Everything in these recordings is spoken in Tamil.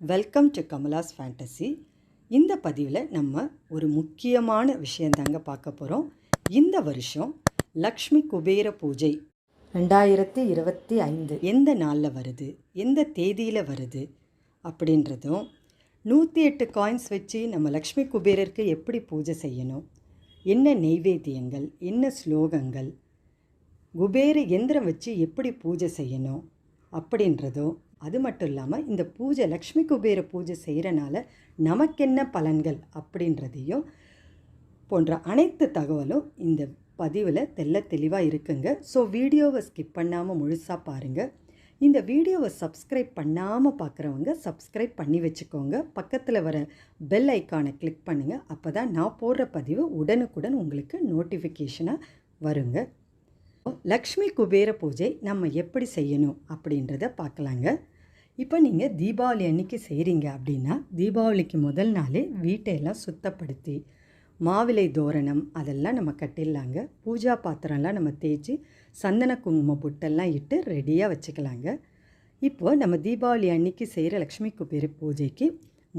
வெல்கம் டு கமலாஸ் ஃபேண்டசி இந்த பதிவில் நம்ம ஒரு முக்கியமான விஷயந்தாங்க பார்க்க போகிறோம் இந்த வருஷம் லக்ஷ்மி குபேர பூஜை ரெண்டாயிரத்தி இருபத்தி ஐந்து. எந்த நாளில் வருது? எந்த தேதியில் வருது? அப்படின்றதும் நூற்றி எட்டு காயின்ஸ் வச்சு நம்ம லக்ஷ்மி குபேரருக்கு எப்படி பூஜை செய்யணும்? என்ன நெய்வேத்தியங்கள் என்ன ஸ்லோகங்கள் குபேர எந்திரம் வச்சு எப்படி பூஜை செய்யணும் அப்படின்றதோ அது மட்டும் இல்லாமல் இந்த பூஜை லக்ஷ்மி குபேர பூஜை செய்கிறனால நமக்கென்ன பலன்கள் அப்படின்றதையும் போன்ற அனைத்து தகவலும் இந்த பதிவில் தெல்ல தெளிவாக இருக்குங்க. ஸோ வீடியோவை ஸ்கிப் பண்ணாமல் முழுசாக பாருங்கள் இந்த வீடியோவை சப்ஸ்கிரைப் பண்ணாமல் பார்க்குறவங்க சப்ஸ்கிரைப் பண்ணி வச்சுக்கோங்க. பக்கத்தில் வர பெல் ஐக்கானை கிளிக் பண்ணுங்கள் அப்போ தான் நான் போடுற பதிவு உடனுக்குடன் உங்களுக்கு நோட்டிஃபிகேஷனாக வருங்க. லக்ஷ்மி குபேர பூஜை நம்ம எப்படி செய்யணும் அப்படின்றத பார்க்கலாங்க இப்போ நீங்கள் தீபாவளி அன்னைக்கு செய்கிறீங்க அப்படின்னா தீபாவளிக்கு முதல் நாளே வீட்டையெல்லாம் சுத்தப்படுத்தி மாவிலை தோரணம் அதெல்லாம் நம்ம கட்டிடலாங்க. பூஜா பாத்திரம்லாம் நம்ம தேய்ச்சி சந்தன குங்கும புட்டெல்லாம் இட்டு ரெடியாக வச்சுக்கலாங்க. இப்போது நம்ம தீபாவளி அன்னைக்கு செய்கிற லக்ஷ்மி குபேர பூஜைக்கு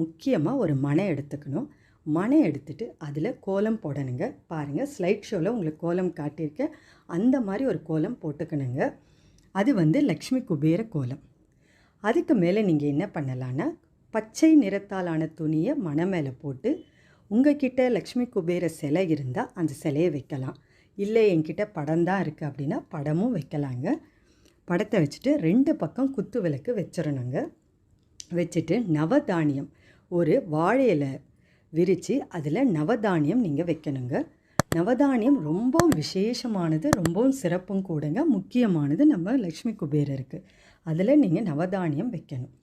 முக்கியமாக ஒரு மனை எடுத்துக்கணும். மனை எடுத்துட்டு அதில் கோலம் போடணுங்க. பாருங்கள் ஸ்லைட் ஷோவில் உங்களுக்கு கோலம் காட்டியிருக்கேன். அந்த மாதிரி ஒரு கோலம் போட்டுக்கணுங்க. அது வந்து லக்ஷ்மி குபேர கோலம். அதுக்கு மேலே நீங்கள் என்ன பண்ணலான்னா பச்சை நிறத்தாலான துணியை மனை மேலே போட்டு உங்ககிட்ட லக்ஷ்மி குபேர சிலை இருந்தால் அந்த சிலையை வைக்கலாம். இல்லை என்கிட்ட படம் தான் இருக்குது அப்படின்னா படமும் வைக்கலாங்க. படத்தை வச்சுட்டு ரெண்டு பக்கம் குத்து விளக்கு வச்சிடணுங்க. வச்சுட்டு நவதானியம் ஒரு வாழையில் விரித்து அதில் நவதானியம் நீங்கள் வைக்கணுங்க. நவதானியம் ரொம்பவும் விசேஷமானது ரொம்பவும் சிறப்பும் கூடங்க. முக்கியமானது நம்ம லக்ஷ்மி குபேரருக்கு. அதில் நீங்கள் நவதானியம் வைக்கணும்.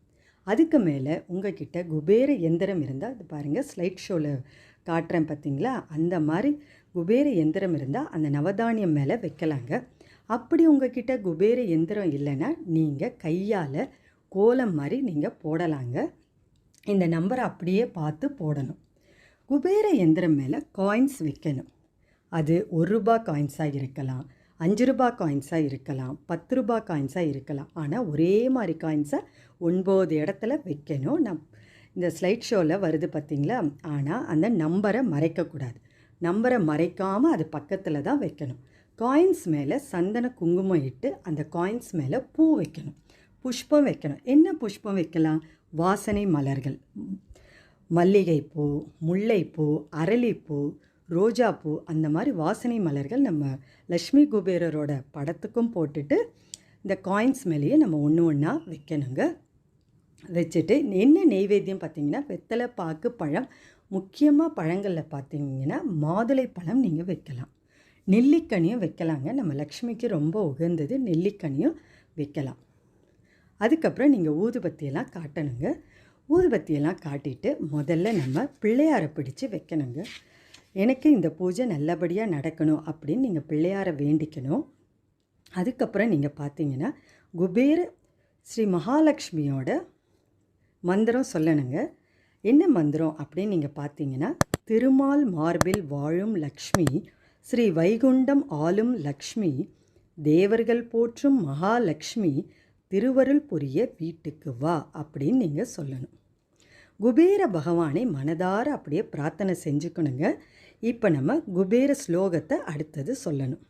அதுக்கு மேலே உங்ககிட்ட குபேர எந்திரம் இருந்தால் அது பாருங்கள் ஸ்லைட் ஷோவில் காட்டுறேன் பார்த்தீங்களா அந்த மாதிரி குபேர எந்திரம் இருந்தால் அந்த நவதானியம் மேலே வைக்கலாங்க. அப்படி உங்ககிட்ட குபேர எந்திரம் இல்லைன்னா நீங்கள் கையால் கோலம் மாதிரி நீங்கள் போடலாங்க. இந்த நம்பரை அப்படியே பார்த்து போடணும். குபேர எந்திரம் மேலே காயின்ஸ் வைக்கணும். அது ஒரு ரூபா காயின்ஸாக இருக்கலாம். அஞ்சு ரூபா காயின்ஸாக இருக்கலாம் பத்து ரூபா காயின்ஸாக இருக்கலாம். ஆனால் ஒரே மாதிரி காயின்ஸை ஒன்பது இடத்துல வைக்கணும். நம் இந்த ஸ்லைட் ஷோவில் வருது பார்த்திங்களா ஆனால் அந்த நம்பரை மறைக்கக்கூடாது. நம்பரை மறைக்காமல் அது பக்கத்தில் தான் வைக்கணும். காயின்ஸ் மேலே சந்தன குங்குமம் இட்டு அந்த காயின்ஸ் மேலே பூ வைக்கணும். புஷ்பம் வைக்கணும். என்ன புஷ்பம் வைக்கலாம்? வாசனை மலர்கள். மல்லிகைப்பூ முல்லைப்பூ அரளிப்பூ ரோஜாப்பூ அந்த மாதிரி வாசனை மலர்கள் நம்ம லக்ஷ்மி குபேரரோட படத்துக்கும் போட்டுட்டு இந்த காயின்ஸ் மேலேயே நம்ம ஒன்று ஒன்றா வைக்கணுங்க. வச்சுட்டு என்ன நெய்வேத்தியம் பார்த்தீங்கன்னா வெத்தலை பாக்கு பழம் முக்கியமாக பழங்களில் பார்த்தீங்கன்னா மாதுளை பழம் நீங்கள் வைக்கலாம். நெல்லிக்கனியும் வைக்கலாங்க. நம்ம லக்ஷ்மிக்கு ரொம்ப உகந்தது நெல்லிக்கனியும் வைக்கலாம். அதுக்கப்புறம் நீங்கள் ஊதுபத்தியெல்லாம் காட்டணுங்க. ஊதுபத்தியெல்லாம் காட்டிட்டு முதல்ல நம்ம பிள்ளையாரை பிடிச்சு வைக்கணுங்க. எனக்கு இந்த பூஜை நல்லபடியாக நடக்கணும் அப்படின்னு நீங்கள் பிள்ளையாரை வேண்டிக்கணும். அதுக்கப்புறம் நீங்கள் பார்த்தீங்கன்னா குபேர ஸ்ரீ மகாலட்சுமியோட மந்திரம் சொல்லணுங்க. என்ன மந்திரம் அப்படின்னு நீங்கள் பார்த்தீங்கன்னா திருமால் மார்பில் வாழும் லக்ஷ்மி ஸ்ரீ வைகுண்டம் ஆளும் லக்ஷ்மி தேவர்கள் போற்றும் மகாலட்சுமி திருவருள் புரிய வீட்டுக்கு வா அப்படின்னு நீங்கள் சொல்லணும். குபேர பகவானை மனதார அப்படியே பிரார்த்தனை செஞ்சுக்கணுங்க. இப்போ நம்ம குபேர ஸ்லோகத்தை அடுத்தது சொல்லணும்.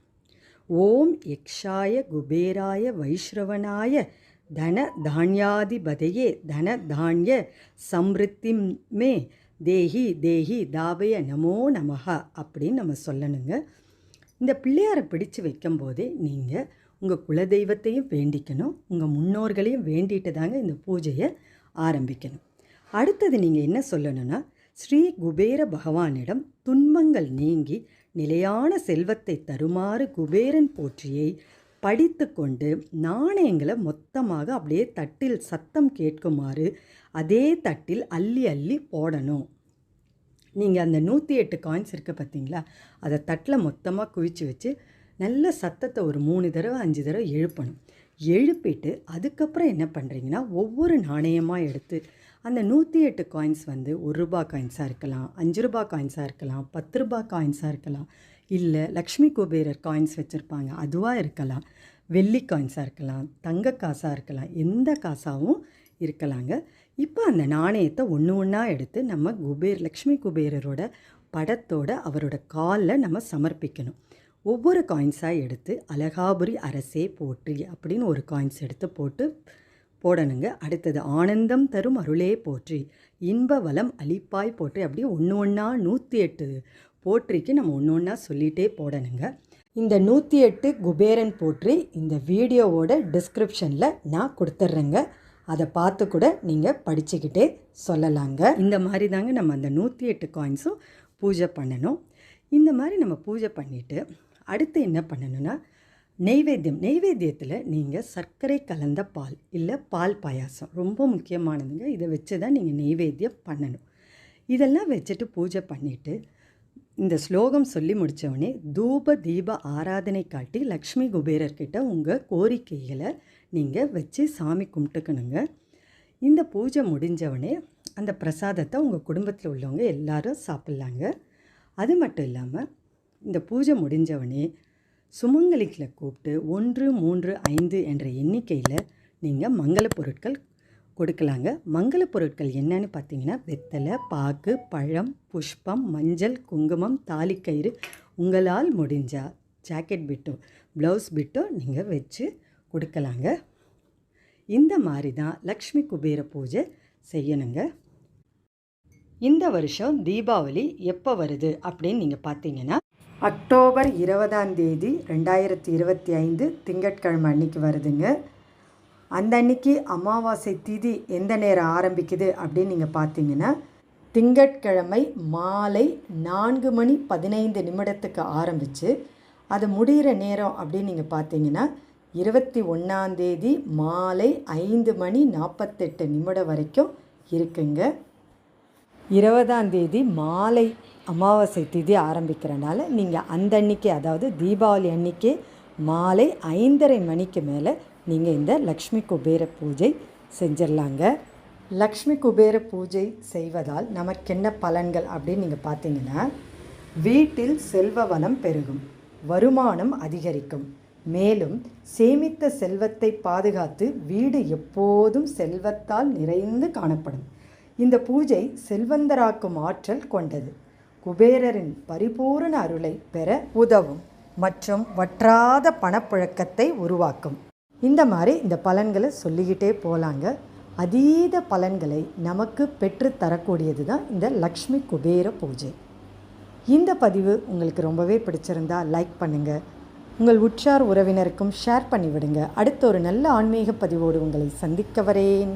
ஓம் யக்ஷாய குபேராய வைஷ்ரவனாய தன தானியாதிபதையே தன தானிய சம்ருத்தி மே தேஹி தேஹி தாபய நமோ நமஹா அப்படின்னு நம்ம சொல்லணுங்க. இந்த பிள்ளையாரை பிடிச்சு வைக்கும்போதே நீங்கள் உங்கள் குலதெய்வத்தையும் வேண்டிக்கணும். உங்கள் முன்னோர்களையும் வேண்டிட்டு தாங்க இந்த பூஜையை ஆரம்பிக்கணும். அடுத்தது நீங்கள் என்ன சொல்லணும்னா ஸ்ரீ குபேர பகவானிடம் துன்பங்கள் நீங்கி நிலையான செல்வத்தை தருமாறு குபேரன் போற்றியை படித்து கொண்டு நாணயங்களை மொத்தமாக அப்படியே தட்டில் சத்தம் கேட்குமாறு அதே தட்டில் அள்ளி அள்ளி போடணும். நீங்கள் அந்த நூற்றி எட்டு காயின்ஸ் இருக்குது பார்த்தீங்களா? அதை தட்டில் மொத்தமாக குவிச்சு வச்சு நல்ல சத்தத்தை ஒரு மூணு தடவை அஞ்சு தடவை எழுப்பணும். எழுப்பிட்டு அதுக்கப்புறம் என்ன பண்ணுறீங்கன்னா ஒவ்வொரு நாணயமாக எடுத்து அந்த நூற்றி எட்டு காயின்ஸ் வந்து ஒரு ரூபா காயின்ஸாக இருக்கலாம் அஞ்சு ரூபா காயின்ஸாக இருக்கலாம் பத்து ரூபா காயின்ஸாக இருக்கலாம் இல்லை லக்ஷ்மி குபேரர் காயின்ஸ் வச்சுருப்பாங்க அதுவாக இருக்கலாம் வெள்ளி காயின்ஸாக இருக்கலாம் தங்க காசாக இருக்கலாம் எந்த காசாகவும் இருக்கலாங்க. இப்போ அந்த நாணயத்தை ஒன்று ஒன்றா எடுத்து நம்ம குபேர் லக்ஷ்மி குபேரரோட படத்தோட அவரோட காலில் நம்ம சமர்ப்பிக்கணும். ஒவ்வொரு காயின்ஸாக எடுத்து அலகாபுரி அரசே போற்றி அப்படின்னு ஒரு காயின்ஸ் எடுத்து போட்டு போடணுங்க. அடுத்தது ஆனந்தம் தரும் அருளே போற்றி. இன்ப வளம் அளிப்பாய் போற்றி. அப்படியே ஒன்று ஒன்றா நூற்றி எட்டு போற்றிக்கு நம்ம ஒன்று ஒன்றா சொல்லிகிட்டே போடணுங்க. இந்த நூற்றி எட்டு குபேரன் போற்றி இந்த வீடியோவோட டிஸ்கிரிப்ஷனில் நான் கொடுத்துட்றேங்க. அதை பார்த்து கூட நீங்கள் படிச்சுக்கிட்டே சொல்லலாங்க. இந்த மாதிரி தாங்க நம்ம அந்த நூற்றி எட்டு காயின்ஸும் பூஜை பண்ணணும். இந்த மாதிரி நம்ம பூஜை பண்ணிவிட்டு அடுத்து என்ன பண்ணணும்னா நெய்வேத்தியம். நெய்வேத்தியத்தில் நீங்கள் சர்க்கரை கலந்த பால் இல்லை பால் பாயாசம். ரொம்ப முக்கியமானதுங்க. இதை வச்சு தான் நீங்கள் நெய்வேத்தியம் பண்ணணும். இதெல்லாம் வச்சுட்டு பூஜை பண்ணிவிட்டு இந்த ஸ்லோகம் சொல்லி முடித்தவொடனே தூப தீப ஆராதனை காட்டி லக்ஷ்மி குபேரர்கிட்ட உங்கள் கோரிக்கைகளை நீங்கள் வச்சு சாமி கும்பிட்டுக்கணுங்க. இந்த பூஜை முடிஞ்சவொடனே அந்த பிரசாதத்தை உங்கள் குடும்பத்தில் உள்ளவங்க எல்லாரும் சாப்பிட்லாங்க. அது மட்டும் இல்லாமல் இந்த பூஜை முடிஞ்சவொடனே சுமங்கலிகளை கூப்பிட்டு ஒன்று மூன்று ஐந்து என்ற எண்ணிக்கையில் நீங்கள் மங்கள பொருட்கள் கொடுக்கலாங்க. மங்கள பொருட்கள் என்னன்னு பார்த்தீங்கன்னா வெத்தலை பாக்கு பழம் புஷ்பம் மஞ்சள் குங்குமம் தாலிக்கயிறு உங்களால் முடிஞ்சா ஜாக்கெட் பிட்டோ ப்ளவுஸ் பிட்டோ நீங்கள் வச்சு கொடுக்கலாங்க. இந்த மாதிரி தான் லக்ஷ்மி குபேர பூஜை செய்யணுங்க. இந்த வருஷம் தீபாவளி எப்போ வருது அப்படின்னு நீங்கள் பார்த்தீங்கன்னா அக்டோபர் இருபதாம் தேதி ரெண்டாயிரத்தி இருபத்தி ஐந்து திங்கட்கிழமை அன்னைக்கு வருதுங்க. அந்த அன்னைக்கு அமாவாசை திதி எந்த நேரம் ஆரம்பிக்குது அப்படின்னு நீங்கள் பார்த்தீங்கன்னா திங்கட்கிழமை மாலை நான்கு மணி பதினைந்து நிமிடத்துக்கு ஆரம்பித்து அது முடிகிற நேரம் அப்படின்னு நீங்கள் பார்த்தீங்கன்னா இருபத்தி ஒன்றாந்தேதி மாலை ஐந்து மணி நாற்பத்தெட்டு நிமிடம் வரைக்கும் இருக்குங்க. இருபதாம் தேதி மாலை அமாவாசை திதி ஆரம்பிக்கிறனால நீங்கள் அந்த அன்னைக்கு அதாவது தீபாவளி அன்னைக்கு மாலை ஐந்தரை மணிக்கு மேலே நீங்கள் இந்த லக்ஷ்மி குபேர பூஜை செஞ்சிடலாங்க. லக்ஷ்மி குபேர பூஜை செய்வதால் நமக்கென்ன பலன்கள் அப்படின்னு நீங்கள் பார்த்தீங்கன்னா வீட்டில் செல்வ வளம் பெருகும் வருமானம் அதிகரிக்கும். மேலும் சேமித்த செல்வத்தை பாதுகாத்து வீடு எப்போதும் செல்வத்தால் நிறைந்து காணப்படும். இந்த பூஜை செல்வந்தராக்கும் ஆற்றல் கொண்டது. குபேரரின் பரிபூரண அருளை பெற உதவும் மற்றும் வற்றாத பணப்புழக்கத்தை உருவாக்கும். இந்த மாதிரி இந்த பலன்களை சொல்லிக்கிட்டே போகலாங்க அதீத பலன்களை நமக்கு பெற்று தரக்கூடியது தான் இந்த லக்ஷ்மி குபேர பூஜை. இந்த பதிவு உங்களுக்கு ரொம்பவே பிடிச்சிருந்தா லைக் பண்ணுங்கள் உங்கள் உற்றார் உறவினருக்கும் ஷேர் பண்ணிவிடுங்க. அடுத்த ஒரு நல்ல ஆன்மீக பதிவோடு உங்களை சந்திக்க வரேன்.